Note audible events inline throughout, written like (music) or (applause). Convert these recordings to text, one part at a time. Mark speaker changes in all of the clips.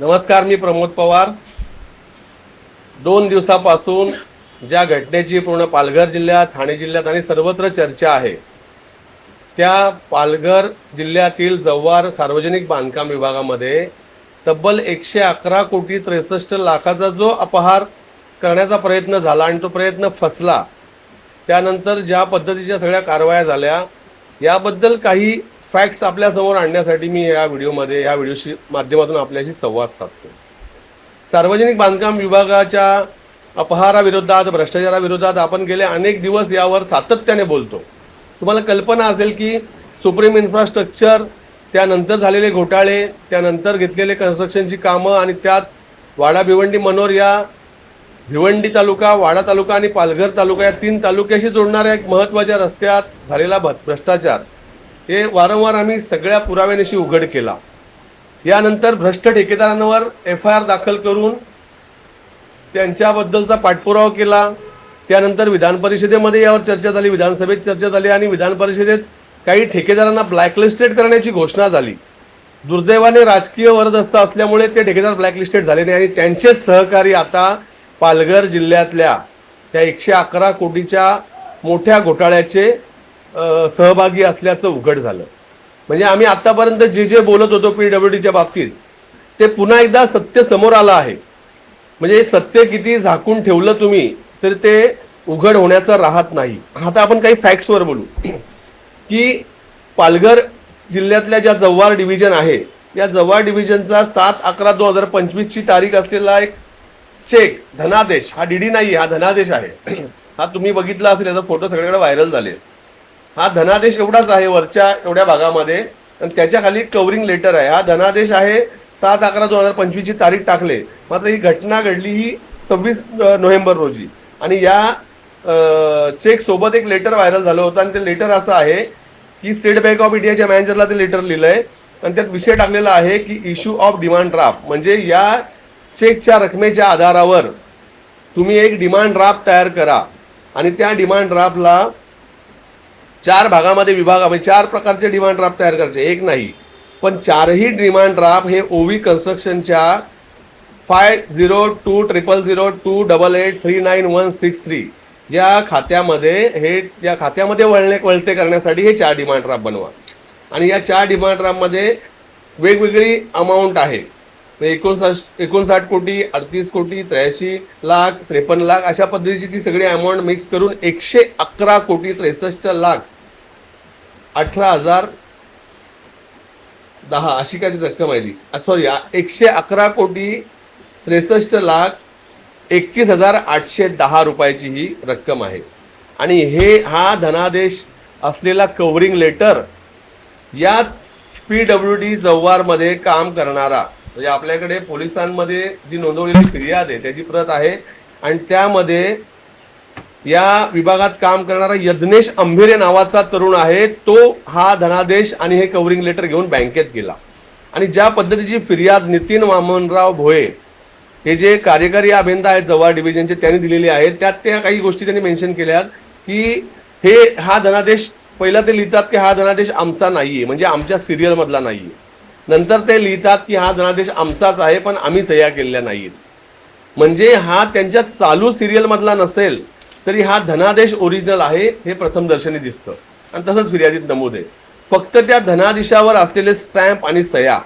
Speaker 1: नमस्कार मी प्रमोद पवार. दोन दिवसापासून ज्या घटनेची पूर्ण पालघर जिल्ह्यात ठाणे जिल्ह्यात आणि सर्वत्र चर्चा आहे त्या पालघर जिल्ह्यातील जव्हार सार्वजनिक बांधकाम विभागामध्ये तब्बल एकशे अकरा कोटी त्रेसष्ट लाखाचा जो अपहार करण्याचा प्रयत्न झाला आणि तो प्रयत्न फसला त्यानंतर ज्या पद्धतीच्या सगळ्या कारवाया झाल्या याबद्दल काही फॅक्ट्स आपल्यासमोर आणण्यासाठी मी या व्हिडिओमध्ये या व्हिडिओशी माध्यमातून आपल्याशी संवाद साधतो सार्वजनिक बांधकाम विभागाच्या अपहाराविरोधात भ्रष्टाचाराविरोधात आपण गेले अनेक दिवस यावर सातत्याने बोलतो. तुम्हाला कल्पना असेल की सुप्रीम इन्फ्रास्ट्रक्चर त्यानंतर झालेले घोटाळे त्यानंतर घेतलेले कन्स्ट्रक्शनची कामं आणि त्यात वाडा भिवंडी मनोर या भिवंडी तालुका वाडा तालुका आणि पालघर तालुका या तीन तालुक्याशी जोडणाऱ्या एक महत्त्वाच्या रस्त्यात झालेला भ भ्रष्टाचार. हे वारंवार आम्ही सगळ्या पुराव्यानिशी उघड केला. यानंतर भ्रष्ट ठेकेदारांवर एफ आय आर दाखल करून त्यांच्याबद्दलचा पाठपुरावा केला. त्यानंतर विधान परिषदेमध्ये यावर चर्चा झाली विधानसभेत चर्चा झाली आणि विधान परिषदेत काही ठेकेदारांना ब्लॅकलिस्टेड करण्याची घोषणा झाली. दुर्दैवाने राजकीय वरदस्त असल्यामुळे ते ठेकेदार ब्लॅकलिस्टेड झाले नाही आणि त्यांचे सहकारी आता पालघर जिल्ह्यातल्या त्या एकशे अकरा कोटीच्या मोठ्या घोटाळ्याचे सहभागी असल्याचं उघड झालं. म्हणजे आम्ही आत्तापर्यंत जे जे बोलत होतो पी डब्ल्यू डीच्या बाबतीत ते पुन्हा एकदा सत्य समोर आलं आहे. म्हणजे सत्य किती झाकून ठेवलं तुम्ही तर ते उघड होण्याचं राहत नाही. आता आपण काही फॅक्ट्सवर बोलू. की पालघर जिल्ह्यातल्या ज्या जव्हार डिव्हिजन आहे या जव्हार डिव्हिजनचा सात अकरा दोन हजार पंचवीसची तारीख असलेला एक चेक धनादेश. हा डीडी नाही हा धनादेश आहे. (clears throat) हा तुम्ही बघितला असेल याचा फोटो सगळीकडे व्हायरल झाले. हा धनादेश एवढाच आहे वरच्या एवढ्या भागामध्ये. आणि त्याच्याखाली कवरिंग लेटर आहे. हा धनादेश आहे सात अकरा दोन हजार पंचवीसची तारीख टाकले. मात्र ही घटना घडली ही सव्वीस नोव्हेंबर रोजी. आणि या चेकसोबत एक लेटर व्हायरल झालं होतं. आणि ते लेटर असं आहे की स्टेट बँक ऑफ इंडियाच्या मॅनेजरला ते लेटर लिहिलं आहे आणि त्यात विषय टाकलेला आहे की इश्यू ऑफ डिमांड ड्राफ्ट म्हणजे या चेकच्या रकमेच्या आधारावर तुम्ही एक डिमांड ड्राफ्ट तयार करा. आणि त्या डिमांड ड्राफ्टला चार भागामध्ये विभाग म्हणजे चार प्रकारचे डिमांड ड्राफ्ट तयार करायचे. एक नाही. पण चारही डिमांड ड्राफ्ट हे ओवी कन्स्ट्रक्शनच्या five zero two triple zero two double eight three nine one six three या खात्यामध्ये हे या खात्यामध्ये वळणे वळते करण्यासाठी हे चार डिमांड ड्राफ्ट बनवा. आणि या चार डिमांड ड्राफ्टमध्ये वेगवेगळी अमाऊंट आहे. एकोणसाठ एकोणसाठ कोटी अडतीस कोटी त्र्याऐंशी लाख त्रेपन्न लाख अशा पद्धतीची ती सगळी अमाऊंट मिक्स करून एकशे अकरा कोटी त्रेसष्ट लाख अठरा हजार दहा अशी काय ती रक्कम आली सॉरी एकशे अकरा कोटी त्रेसष्ट लाख एकतीस हजार आठशे दहा रुपयाची ही रक्कम आहे. आणि हे हा धनादेश असलेला कवरिंग लेटर याच पी डब्ल्यू डी जव्हारमध्ये काम करणारा म्हणजे आपल्याकडे पोलिसांमध्ये जी नोंदवलेली फिर्याद आहे त्याची प्रत आहे. आणि त्यामध्ये या विभागात काम करणारा यज्ञेश अंभेरे नावाचा तरुण आहे. तो हा धनादेश आणि हे कव्हरिंग लेटर घेऊन बँकेत गेला. आणि ज्या पद्धतीची फिर्याद नितीन वामनराव भोये हे जे कार्यकारी अभियंता आहेत जव्हार डिव्हिजनचे त्यांनी दिलेली आहेत त्यात त्या काही गोष्टी त्यांनी मेन्शन केल्या की हे हा धनादेश पहिला ते लिहितात की हा धनादेश आमचा नाही आहे म्हणजे आमच्या सिरियलमधला नाही आहे नंतर ते लिहितात की हा धनादेश आमचाच आहे पण आम्ही सह्या केलेल्या नाही आहेत म्हणजे हा त्यांच्या चालू सिरियलमधला नसेल तरी हा धनादेश ओरिजिनल आहे हे प्रथम दर्शनी दिसतं. आणि तसंच फिर्यादीत नमूद आहे. फक्त त्या धनादेशावर असलेले स्टॅम्प आणि सह्या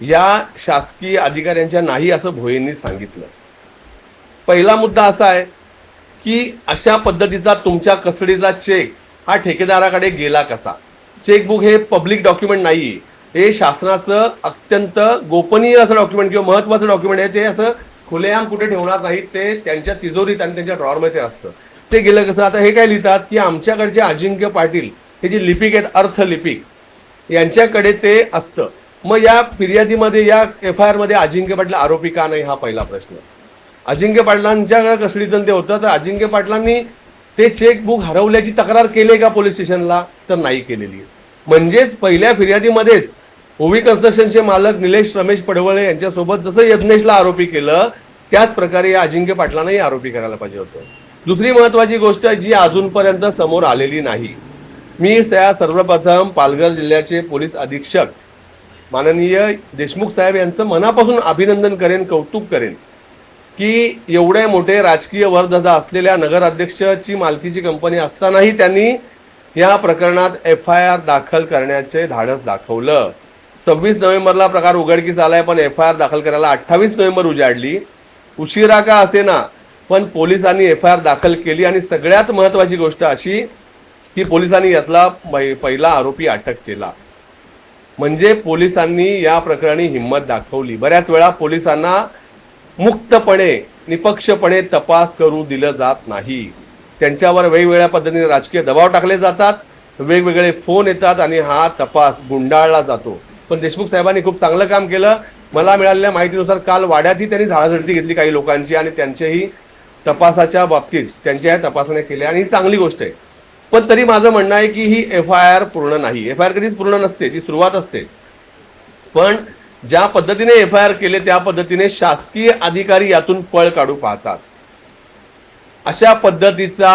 Speaker 1: या शासकीय अधिकाऱ्यांच्या नाही असं भोयेंनी सांगितलं. पहिला मुद्दा असा आहे की अशा पद्धतीचा तुमच्या कस्टडीचा चेक हा ठेकेदाराकडे गेला कसा? चेकबुक हे पब्लिक डॉक्युमेंट नाही आहे हे शासनाचं अत्यंत गोपनीय असं डॉक्युमेंट किंवा महत्त्वाचं डॉक्युमेंट आहे ते असं खुलेआम कुठे ठेवणार नाहीत ते त्यांच्या तिजोरीत आणि त्यांच्या ड्रॉवरमध्ये ते असतं. ते गेलं कसं आता हे काय लिहितात की आमच्याकडचे अजिंक्य पाटील हे जे लिपिक आहेत अर्थलिपिक यांच्याकडे ते असतं. मग या फिर्यादीमध्ये या एफ आय आरमध्ये अजिंक्य पाटील आरोपी का नाही हा पहिला प्रश्न. अजिंक्य पाटलांच्याकडे कस्टडीतून ते होतं तर अजिंक्य पाटलांनी ते चेकबुक हरवल्याची तक्रार केली का पोलीस स्टेशनला? तर नाही केलेली. म्हणजेच पहिल्या फिर्यादीमध्येच ओवी कन्स्ट्रक्शनचे मालक निलेश रमेश पडवळे यांच्यासोबत जसं यज्ञेशला आरोपी केलं त्याच प्रकारे या अजिंक्य पाटलांनाही आरोपी करायला पाहिजे होतं. दुसरी महत्त्वाची गोष्ट जी अजूनपर्यंत समोर आलेली नाही. मी त्या सर्वप्रथम पालघर जिल्ह्याचे पोलीस अधीक्षक माननीय देशमुख साहेब यांचं मनापासून अभिनंदन करेन कौतुक करेन की एवढे मोठे राजकीय वरददा असलेल्या नगराध्यक्षाची मालकीची कंपनी असतानाही त्यांनी या प्रकरणात एफ आय आर दाखल करण्याचे धाडस दाखवलं. सव्वीस नोव्हेंबरला प्रकार उघडकीस आलाय पण एफ आय आर दाखल करायला अठ्ठावीस नोव्हेंबर उजाडली. उशिरा का असेना पण पोलिसांनी एफ आय आर दाखल केली आणि सगळ्यात महत्त्वाची गोष्ट अशी की पोलिसांनी यातला पहिला आरोपी अटक केला. म्हणजे पोलिसांनी या प्रकरणी हिंमत दाखवली. बऱ्याच वेळा पोलिसांना मुक्तपणे निपक्षपणे तपास करू दिलं जात नाही. त्यांच्यावर वेगवेगळ्या पद्धतीने राजकीय दबाव टाकले जातात वेगवेगळे फोन येतात आणि हा तपास गुंडाळला जातो. पण देशमुख साहेबांनी खूप चांगलं काम केलं. मला मिळालेल्या माहितीनुसार काल वाड्यातही त्यांनी झाडाझडती घेतली काही लोकांची आणि त्यांच्याही तपासाच्या बाबतीत त्यांच्या या तपासण्या केल्या आणि ही चांगली गोष्ट आहे. पण तरी माझं म्हणणं आहे की ही एफ आय आर पूर्ण नाही. एफ आय आर कधीच पूर्ण नसते ती सुरुवात असते. पण ज्या पद्धतीने एफ आय आर केले त्या पद्धतीने शासकीय अधिकारी यातून पळ काढू पाहतात. अशा पद्धतीचा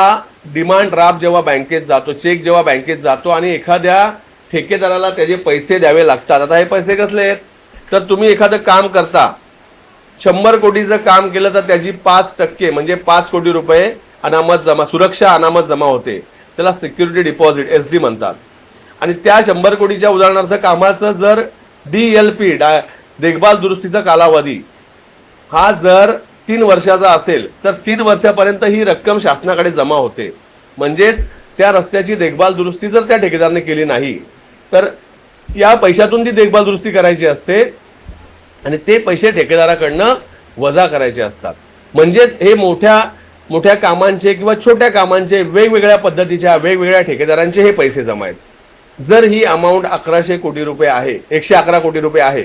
Speaker 1: डिमांड ड्राफ्ट जेव्हा बँकेत जातो चेक जेव्हा बँकेत जातो आणि एखाद्या ठेकेदाराला त्याचे पैसे द्यावे लागतात. आता हे पैसे कसले आहेत? तर तुम्ही एखादं काम करता. शंभर कोटीचं काम केलं तर त्याची पाच टक्के म्हणजे पाच कोटी रुपये अनामत जमा सुरक्षा अनामत जमा होते. त्याला सिक्युरिटी डिपॉझिट एस डी म्हणतात. आणि त्या शंभर कोटीच्या उदाहरणार्थ कामाचं जर डी एल पी डा देखभाल दुरुस्तीचा कालावधी हा जर तीन वर्षाचा असेल तर तीन वर्षापर्यंत ही रक्कम शासनाकडे जमा होते. म्हणजेच त्या रस्त्याची देखभाल दुरुस्ती जर त्या ठेकेदाराने केली नाही तर या पैशातून ती देखभाल दुरुस्ती करायची असते आणि ते पैसे ठेकेदाराकडनं वजा करायचे असतात. म्हणजेच हे मोठ्या मोठ्या कामांचे किंवा छोट्या कामांचे वेगवेगळ्या पद्धतीच्या वेगवेगळ्या ठेकेदारांचे हे पैसे जमा आहेत. जर ही अमाऊंट अकराशे कोटी रुपये आहे एकशे अकरा कोटी रुपये आहे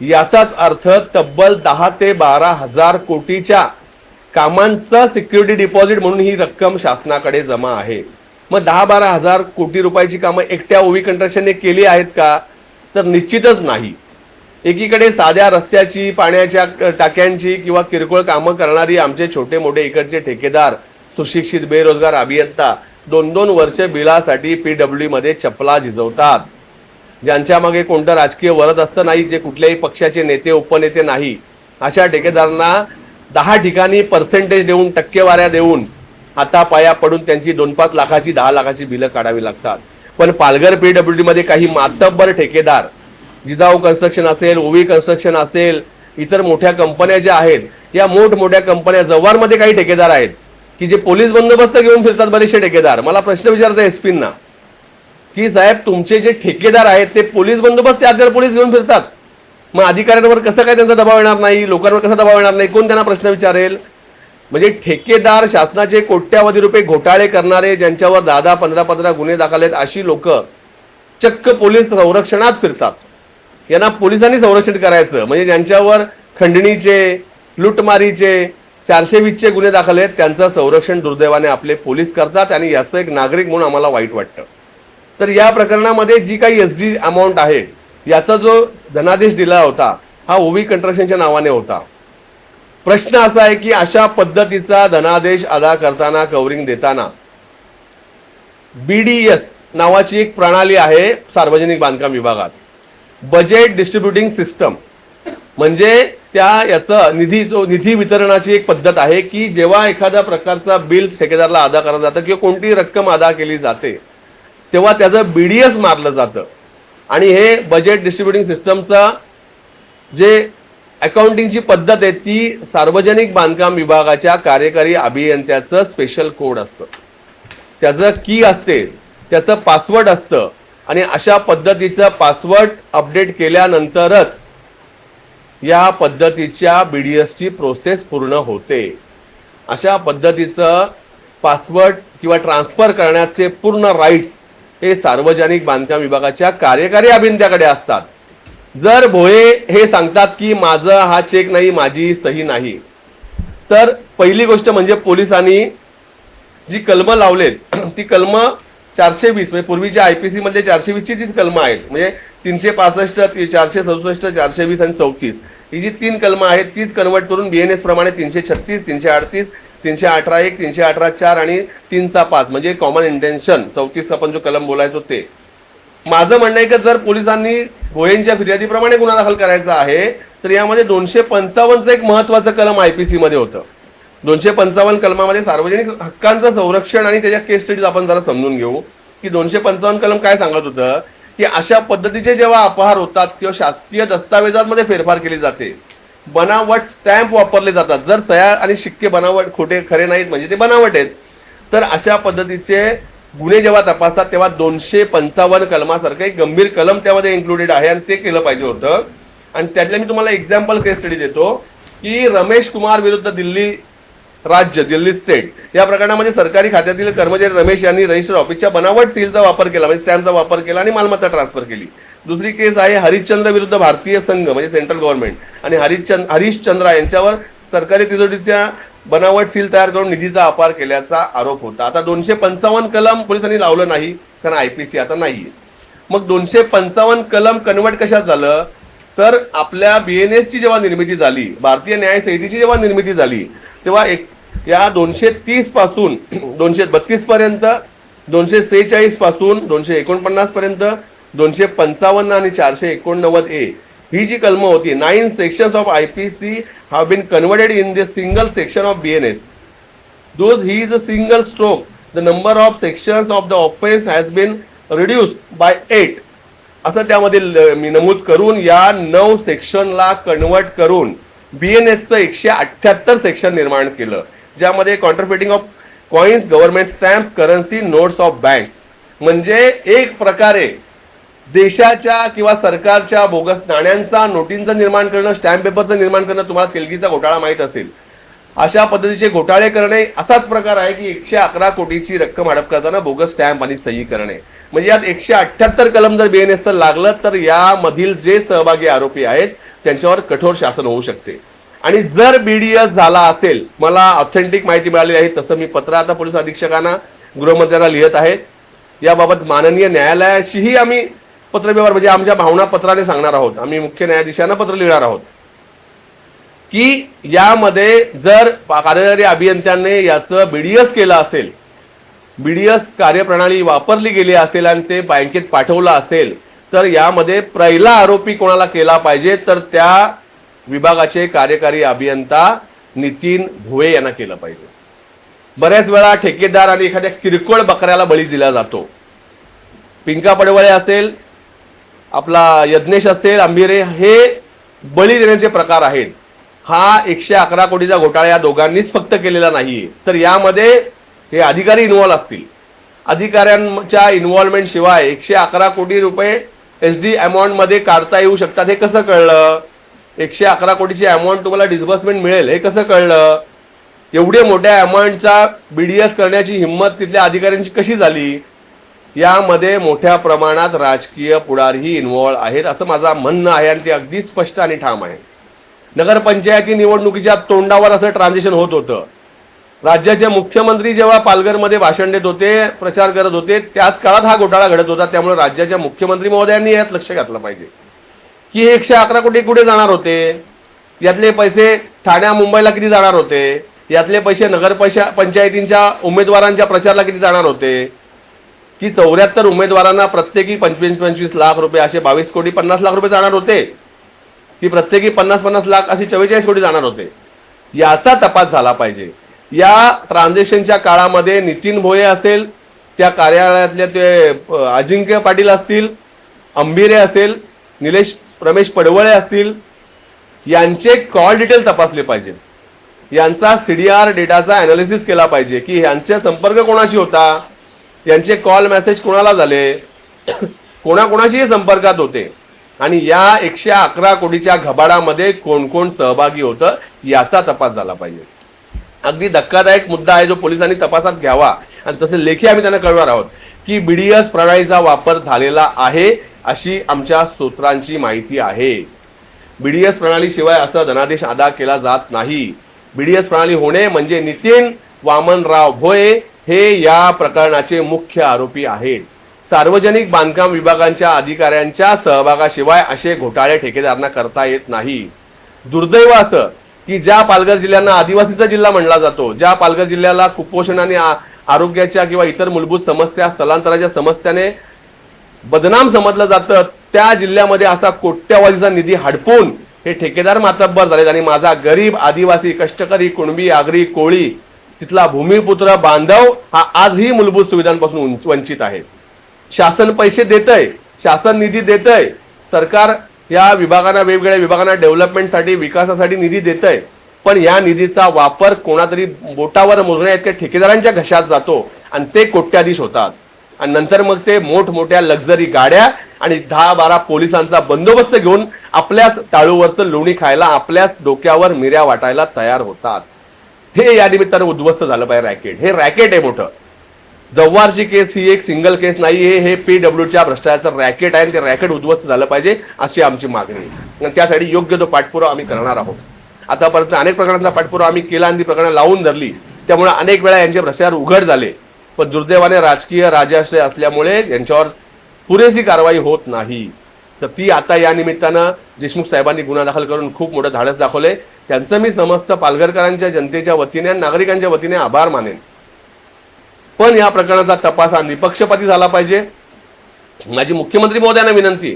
Speaker 1: याचाच अर्थ तब्बल दहा ते बारा हजार कोटीच्या कामांचा सिक्युरिटी डिपॉझिट म्हणून ही रक्कम शासनाकडे जमा आहे. मग दहा बारा हजार कोटी रुपयाची कामं एकट्या ओवी कंट्रक्शनने केली आहेत का? तर निश्चितच नाही. एकीकडे साध्या रस्त्याची पाण्याच्या टाक्यांची किंवा किरकोळ कामं करणारी आमचे छोटे मोठे इकडचे ठेकेदार सुशिक्षित बेरोजगार अभियंता दोन दोन वर्ष बिलासाठी पी डब्ल्यूमध्ये चपला झिजवतात. ज्यांच्या मागे कोणतं राजकीय वरद असतं नाही जे कुठल्याही पक्षाचे नेते उपनेते नाही अशा ठेकेदारांना दहा ठिकाणी पर्सेंटेज देऊन टक्केवाऱ्या देऊन हातापाया पडून त्यांची दोन पाच लाखाची दहा लाखाची बिलं काढावी लागतात. पण पालघर पी डब्ल्यू डीमध्ये काही मातब्बर ठेकेदार जिजाऊ कन्स्ट्रक्शन असेल ओवी कन्स्ट्रक्शन असेल इतर मोठ्या कंपन्या ज्या आहेत या मोठमोठ्या कंपन्या जव्हारमध्ये काही ठेकेदार आहेत की जे पोलीस बंदोबस्त घेऊन फिरतात बरेचसे ठेकेदार. मला प्रश्न विचारायचा एस पींना की साहेब तुमचे जे ठेकेदार आहेत ते पोलीस बंदोबस्त चार चार पोलीस घेऊन फिरतात. मग अधिकाऱ्यांवर कसं काय त्यांचा दबाव येणार नाही? लोकांवर कसा दबाव येणार नाही? कोण त्यांना प्रश्न विचारेल? म्हणजे ठेकेदार शासनाचे कोट्यावधी रुपये घोटाळे करणारे ज्यांच्यावर दहा दहा पंधरा पंधरा गुन्हे दाखल आहेत अशी लोक चक्क पोलीस संरक्षणात फिरतात. यांना पोलिसांनी संरक्षण करायचं. म्हणजे ज्यांच्यावर खंडणीचे लुटमारीचे चारशे वीसचे गुन्हे दाखल आहेत त्यांचं संरक्षण दुर्दैवाने आपले पोलीस करतात आणि याचं एक नागरिक म्हणून आम्हाला वाईट वाटतं. तर या प्रकरणामध्ये जी काही एस डी अमाऊंट आहे याचा जो धनादेश दिला होता हा ओवी कंस्ट्रक्शनच्या नावाने होता. प्रश्न असा आहे की अशा पद्धतीचा धनादेश अदा करताना कवरिंग देताना बी डी एस नावाची एक प्रणाली आहे सार्वजनिक बांधकाम विभागात. बजेट डिस्ट्रीब्युटिंग सिस्टम म्हणजे त्या याचं निधी जो निधी वितरणाची एक पद्धत आहे की जेव्हा एखाद्या प्रकारचा बिल ठेकेदारला अदा करत जातं किंवा कोणती रक्कम अदा केली जाते तेव्हा त्याचं बी डी एस मारलं जातं. आणि हे बजेट डिस्ट्रीब्युटिंग सिस्टमचा जे अकाउंटिंगची पद्धत आहे ती सार्वजनिक बांधकाम विभागाच्या कार्यकारी अभियंत्याचं स्पेशल कोड असतं. त्याचं की असते त्याचं पासवर्ड असतं आणि अशा पद्धतीचं पासवर्ड अपडेट केल्यानंतरच या पद्धतीच्या बी डी एसची प्रोसेस पूर्ण होते. अशा पद्धतीचं पासवर्ड किंवा ट्रान्सफर करण्याचे पूर्ण राईट्स हे सार्वजनिक बांधकाम विभागाच्या कार्यकारी अभियंत्याकडे असतात. जर भोये हे सांगतात की माझं हा चेक नाही माझी सही नाही तर पहिली गोष्ट म्हणजे पोलिसांनी जी कलमं लावलेत (clears throat) ती कलमं चारशे वीस म्हणजे पूर्वीच्या आय पी सीमध्ये चारशे वीसची जी कलमं आहेत म्हणजे तीनशे पासष्ट ती चारशे सदुसष्ट चारशे वीस आणि चौतीस. ही जी तीन कलमं आहेत तीच कन्वर्ट करून बी एन एस प्रमाणे तीनशे छत्तीस तीनशे अडतीस तीनशे अठरा एक तीनशे अठरा चार आणि तीनचा पाच म्हणजे कॉमन इंटेन्शन चौतीसचा पण जो कलम बोलायचो ते. माझं म्हणणं आहे की जर पोलिसांनी गोयेंच्या फिर्यादीप्रमाणे गुन्हा दाखल करायचा आहे तर यामध्ये दोनशे पंचावन्नचं एक महत्वाचं कलम आय पी सीमध्ये होतं. दोनशे पंचावन्न कलमामध्ये सार्वजनिक हक्कांचं संरक्षण आणि त्याच्या केस स्टडीज आपण जरा समजून घेऊ. की दोनशे पंचावन्न कलम काय सांगत होतं? की अशा पद्धतीचे जेव्हा अपहार होतात किंवा शासकीय दस्तावेजांमध्ये फेरफार केली जाते बनावट स्टॅम्प वापरले जातात. जर सह्या आणि शिक्के बनावट खोटे खरे नाहीत म्हणजे ते बनावट आहेत तर अशा पद्धतीचे गुन्हे जेव्हा तपासतात तेव्हा दोनशे पंचावन्न कलमासारखं एक गंभीर कलम त्यामध्ये इन्क्लुडेड आहे आणि ते केलं पाहिजे होतं. आणि त्यातल्या मी तुम्हाला एक्झाम्पल केस स्टडी देतो की रमेश कुमार विरुद्ध दिल्ली राज्य दिल्ली स्टेट या प्रकरणामध्ये सरकारी खात्यातील कर्मचारी रमेश यांनी रजिस्टर ऑफिसच्या बनावट सीलचा वापर केला म्हणजे स्टॅम्पचा वापर केला आणि मालमत्ता ट्रान्सफर केली. दुसरी केस आहे हरिश्चंद्र विरुद्ध भारतीय संघ म्हणजे सेंट्रल गव्हर्नमेंट आणि हरिश्चंद हरिश्चंद्रा यांच्यावर सरकारी तिजोरीच्या बनावट सील तयार करून निधीचा अपार केल्याचा आरोप होता. आता दोनशे पंचावन्न कलम पोलिसांनी लावलं नाही कारण आय पी सी आता नाही मग दोनशे पंचावन्न कलम कन्वर्ट कशात झालं? तर आपल्या बी एन एसची जेव्हा निर्मिती झाली भारतीय न्याय संहितेची जेव्हा निर्मिती झाली तेव्हा एक या दोनशे तीसपासून दोनशे बत्तीसपर्यंत दोनशे सेहेचाळीसपासून दोनशे एकोणपन्नासपर्यंत दोनशे पंचावन्न आणि चारशे एकोणनव्वद ए ही जी कलमं होती nine sections of I P C have been converted in the single section of B N S those he is a single stroke the number of sections of the offence has been reduce by eight असं त्यामध्ये ल- मी नमूद करून या नऊ सेक्शनला convert करून बी N एसचं एकशे अठ्ठ्याहत्तर सेक्शन निर्माण केलं ज्यामध्ये counterfeiting of coins government stamps currency notes of banks म्हणजे एक प्रकारे देशाच्या किंवा सरकारच्या बोगस नाण्यांचा नोटींचं निर्माण करणं स्टॅम्प पेपरचं निर्माण करणं तुम्हाला तेलगीचा घोटाळा माहीत असेल. अशा पद्धतीचे घोटाळे करणे असाच प्रकार आहे की एकशे अकरा कोटीची रक्कम हडप करताना बोगस स्टॅम्प आणि सही करणे. म्हणजे यात एकशे अठ्ठ्याहत्तर कलम जर बी एन एसचं लागलं तर यामधील जे सहभागी आरोपी आहेत त्यांच्यावर कठोर शासन होऊ शकते. आणि जर बी डी एस झाला असेल मला ऑथेंटिक माहिती मिळाली आहे तसं मी पत्र आता पोलीस अधीक्षकांना गृहमंत्र्यांना लिहित आहे. याबाबत माननीय न्यायालयाशीही आम्ही पत्रव्यवहार म्हणजे आमच्या भावना पत्राने सांगणार आहोत. आम्ही मुख्य न्यायाधीशांना पत्र लिहिणार आहोत. की यामध्ये जर कार्यकारी अभियंत्यांनी याचं बीडीएस केलं असेल बीडीएस कार्यप्रणाली वापरली गेली असेल आणि ते बँकेत पाठवलं असेल तर यामध्ये पहिला आरोपी कोणाला केला पाहिजे? तर त्या विभागाचे कार्यकारी अभियंता नितीन भुवे यांना केलं पाहिजे. बऱ्याच वेळा ठेकेदार आणि एखाद्या किरकोळ बकऱ्याला बळी दिला जातो. पिंका पडवळे असेल आपला यज्ञेश असेल आंबिरे हे बळी देण्याचे प्रकार आहेत. हा एकशे अकरा कोटीचा घोटाळा या दोघांनीच फक्त केलेला नाही तर यामध्ये हे अधिकारी इन्व्हॉल्व असतील. अधिकाऱ्यांच्या इन्व्हॉल्वमेंट शिवाय एकशे अकरा कोटी रुपये एस डी अमाऊंटमध्ये काढता येऊ शकतात हे कसं कळलं? एकशे अकरा कोटीची अमाऊंट तुम्हाला डिस्बर्समेंट मिळेल हे कसं कळलं? एवढे मोठ्या अमाऊंटचा बी डी एस करण्याची हिंमत तिथल्या अधिकाऱ्यांची कशी झाली? यामध्ये मोठ्या प्रमाणात राजकीय पुढारीही इन्व्हॉल्व आहेत असं माझं म्हणणं आहे आणि ते अगदी स्पष्ट आणि ठाम आहे. नगरपंचायती निवडणुकीच्या तोंडावर असं ट्रान्झिशन होत होतं. राज्याचे मुख्यमंत्री जेव्हा पालघरमध्ये भाषण देत होते प्रचार करत होते त्याच काळात हा घोटाळा घडत होता. त्यामुळे राज्याच्या मुख्यमंत्री महोदयांनी यात लक्ष घातलं पाहिजे. की एकशे अकरा कोटी कुठे जाणार होते? यातले पैसे ठाण्या मुंबईला किती जाणार होते? यातले पैसे नगर पंचायतींच्या उमेदवारांच्या प्रचाराला किती जाणार होते? की चौऱ्याहत्तर उमेदवारांना प्रत्येकी पंचवीस पंचवीस लाख रुपये असे बावीस कोटी पन्नास लाख रुपये जाणार होते. की प्रत्येकी पन्नास पन्नास लाख असे चव्वेचाळीस कोटी जाणार होते. याचा तपास झाला पाहिजे. या ट्रान्झॅक्शनच्या काळामध्ये नितीन भोये असेल त्या कार्यालयातले ते अजिंक्य पाटील असतील अंबिरे असेल निलेश रमेश पडवळे असतील यांचे कॉल डिटेल तपासले पाहिजेत. यांचा सी डी आर डेटाचा ॲनालिसिस केला पाहिजे की यांचे संपर्क कोणाशी होता? त्यांचे कॉल मेसेज कोणाला झाले? कोणाकोणाशीही संपर्कात होते. आणि या एकशे अकरा कोटीच्या घबाडामध्ये कोण कोण सहभागी होतं याचा तपास झाला पाहिजे. अगदी धक्कादायक मुद्दा आहे जो पोलिसांनी तपासात घ्यावा. आणि तसे लेखी आम्ही त्यांना कळवणार आहोत की बी डी एस प्रणालीचा वापर झालेला आहे अशी आमच्या सूत्रांची माहिती आहे. बी डी एस प्रणालीशिवाय असा धनादेश अदा केला जात नाही. बी डी एस प्रणाली होणे म्हणजे नितीन वामनराव भोये हे या प्रकरणाचे मुख्य आरोपी आहेत. सार्वजनिक बांधकाम विभागांच्या अधिकाऱ्यांच्या सहभागाशिवाय असे घोटाळे ठेकेदारांना करता येत नाही. दुर्दैव असं की ज्या पालघर जिल्ह्यांना आदिवासीचा जिल्हा म्हणला जातो ज्या पालघर जिल्ह्याला कुपोषण आणि आरोग्याच्या किंवा इतर मूलभूत समस्या स्थलांतराच्या समस्याने बदनाम समजलं जातं त्या जिल्ह्यामध्ये असा कोट्यावधीचा निधी हडपून हे ठेकेदार मातब्बर झालेत आणि माझा गरीब आदिवासी कष्टकरी कुणबी आगरी कोळी तिथला भूमिपुत्र बांधव हा आजही मूलभूत सुविधांपासून उंच- वंचित आहे. शासन पैसे देतंय शासन निधी देतंय सरकार या विभागांना वेगवेगळ्या विभागांना डेव्हलपमेंटसाठी विकासासाठी निधी देतंय पण या निधीचा वापर कोणातरी बोटावर मोजण्या इतक्या ठेकेदारांच्या घशात जातो आणि ते कोट्याधीश होतात. आणि नंतर मग ते मोठमोठ्या लक्झरी गाड्या आणि दहा बारा पोलिसांचा बंदोबस्त घेऊन आपल्याच टाळूवरचं लोणी खायला आपल्याच डोक्यावर मिऱ्या वाटायला तयार होतात. हे या निमित्तानं उद्ध्वस्त झालं पाहिजे रॅकेट. हे रॅकेट आहे मोठं. जव्हारची केस ही एक सिंगल केस नाही आहे. हे पी डब्ल्यूच्या भ्रष्टाचाराचं रॅकेट आहे आणि ते रॅकेट उद्ध्वस्त झालं पाहिजे अशी आमची मागणी आहे. आणि त्यासाठी योग्य तो पाठपुरावा आम्ही करणार आहोत. आतापर्यंत अनेक प्रकरणांचा पाठपुरावा आम्ही केला आणि ती प्रकरणं लावून धरली. त्यामुळे अनेक वेळा यांचे भ्रष्टाचार उघड झाले. पण दुर्दैवाने राजकीय राजाश्रय असल्यामुळे यांच्यावर पुरेशी कारवाई होत नाही. तर ती आता या निमित्तानं देशमुख साहेबांनी गुन्हा दाखल करून खूप मोठं धाडस दाखवलंय त्यांचं मी समस्त पालघरकरांच्या जनतेच्या वतीने आणि नागरिकांच्या वतीने आभार मानेन. पण या प्रकरणाचा तपास हा निपक्षपाती झाला पाहिजे. माझी मुख्यमंत्री महोदयांना विनंती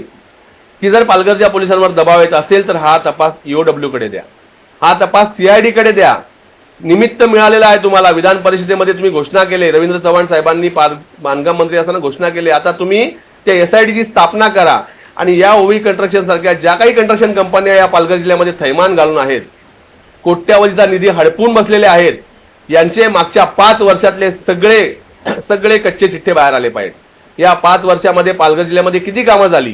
Speaker 1: की जर पालघरच्या पोलिसांवर दबाव येत असेल तर हा तपास ईओडब्ल्यू कडे द्या. हा तपास सीआयडी कडे द्या. निमित्त मिळालेलं आहे तुम्हाला. विधान परिषदेमध्ये तुम्ही घोषणा केली. रवींद्र चव्हाण साहेबांनी पाल बांधकाम मंत्री असताना घोषणा केली. आता तुम्ही त्या एस आय ची स्थापना करा. आणि या ओवी कंस्ट्रक्शनसारख्या ज्या काही कंस्ट्रक्शन कंपन्या या पालघर जिल्ह्यामध्ये थैमान घालून आहेत कोट्यावधीचा निधी हडपून बसलेले आहेत यांचे मागच्या पाच वर्षातले सगळे सगळे कच्चे चिठ्ठे बाहेर आले पाहिजेत. या पाच वर्षामध्ये पालघर जिल्ह्यामध्ये किती कामं झाली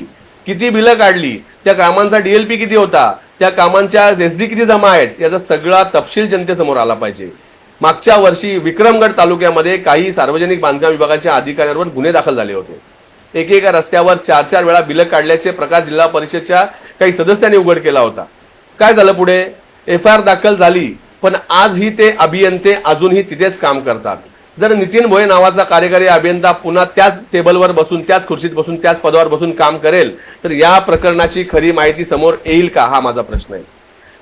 Speaker 1: किती बिलं काढली त्या कामांचा डीएलपी किती होता त्या कामांच्या एस डी किती जमा आहेत याचा सगळा तपशील जनतेसमोर आला पाहिजे. मागच्या वर्षी विक्रमगड तालुक्यामध्ये काही सार्वजनिक बांधकाम विभागाच्या अधिकाऱ्यांवर गुन्हे दाखल झाले होते. एकेका रस्त्यावर चार चार वेळा बिलं काढल्याचे प्रकार जिल्हा परिषदच्या काही सदस्यांनी उघड केला होता. काय झालं पुढे? एफ आय आर दाखल झाली पण आजही ते अभियंते अजूनही तिथेच काम करतात. जर नितीन भोये नावाचा कार्यकारी अभियंता पुन्हा त्याच टेबलवर बसून त्याच खुर्शीत बसून त्याच पदावर बसून काम करेल तर या प्रकरणाची खरी माहिती समोर येईल का? हा माझा प्रश्न आहे.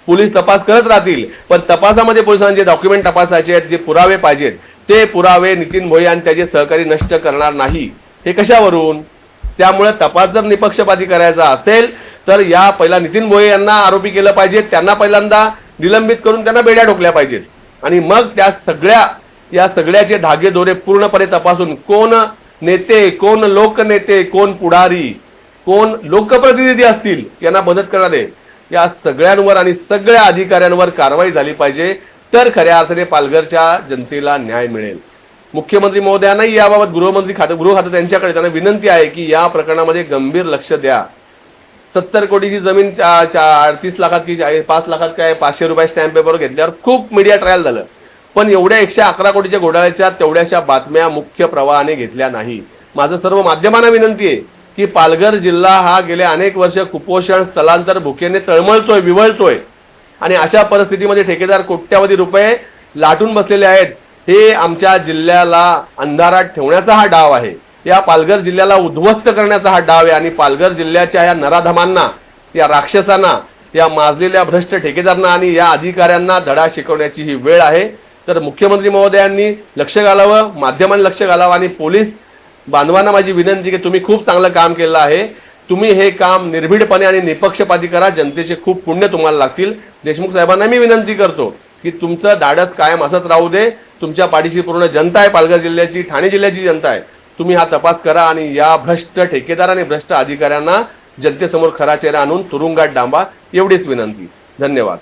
Speaker 1: पोलीस तपास करत राहतील पण तपासामध्ये पोलिसांना जे डॉक्युमेंट तपासायचे आहेत जे पुरावे पाहिजेत ते पुरावे नितीन भोये आणि त्याचे सहकारी नष्ट करणार नाही. हे कशावरून? त्यामुळे तपास जर निपक्षपाती करायचा असेल तर या पहिला नितीन भोये यांना आरोपी केलं पाहिजे त्यांना पहिल्यांदा निलंबित करून त्यांना बेड्या ठोकल्या पाहिजेत. आणि मग त्या सगळ्या या सगळ्याचे धागे दोरे पूर्णपणे तपासून कोण नेते कोण लोकनेते कोण पुढारी कोण लोकप्रतिनिधी असतील यांना मदत करणारे या सगळ्यांवर आणि सगळ्या अधिकाऱ्यांवर कारवाई झाली पाहिजे तर खऱ्या अर्थाने पालघरच्या जनतेला न्याय मिळेल. मुख्यमंत्री महोदयांनाही याबाबत गृहमंत्री खातं गृह खातं त्यांच्याकडे त्यांना विनंती आहे की या प्रकरणामध्ये गंभीर लक्ष द्या. सत्तर कोटीची जमीन चा चा- अडतीस लाखात की चाळीस पाच लाखात काय पाचशे रुपये स्टॅम्प पेपरवर घेतल्यावर खूप मीडिया ट्रायल झालं. पण एवढ्या एकशे अकरा कोटीच्या घोटाळ्याच्या तेवढ्याशा बातम्या मुख्य प्रवाहाने घेतल्या नाही. माझं सर्व माध्यमांना विनंती आहे की पालघर जिल्हा हा गेल्या अनेक वर्ष कुपोषण स्थलांतर भुकेने तळमळतोय विवळतोय. आणि अशा परिस्थितीमध्ये ठेकेदार कोट्यावधी रुपये लाटून बसलेले आहेत. हे आमच्या जिल्ह्याला अंधारात ठेवण्याचा हा डाव आहे. या पालघर जिल्ह्याला उद्ध्वस्त करण्याचा हा डाव आहे आणि पालघर जिल्ह्याच्या या नराधमांना या राक्षसांना या माजलेल्या भ्रष्ट ठेकेदारांना आणि या अधिकाऱ्यांना धडा शिकवण्याची ही वेळ आहे. तर मुख्यमंत्री महोदयांनी लक्ष घालावं माध्यमांनी लक्ष घालावं आणि पोलीस बांधवांना माझी विनंती की तुम्ही खूप चांगलं काम केलं आहे. तुम्ही हे काम निर्भीडपणे आणि निपक्षपाती करा. जनतेचे खूप पुण्य तुम्हाला लागतील. देशमुख साहेबांना मी विनंती करतो. की तुमचं धाडस कायम असंच राहू दे. तुमच्या पाठीशी पूर्ण जनता आहे पालघर जिल्ह्याची ठाणे जिल्ह्याची जनता आहे. तुम्ही हा तपास करा आणि या भ्रष्ट ठेकेदार आणि भ्रष्ट अधिकाऱ्यांना जनतेसमोर खरा चेहरा आणून तुरुंगात डांबा. एवढीच विनंती. धन्यवाद.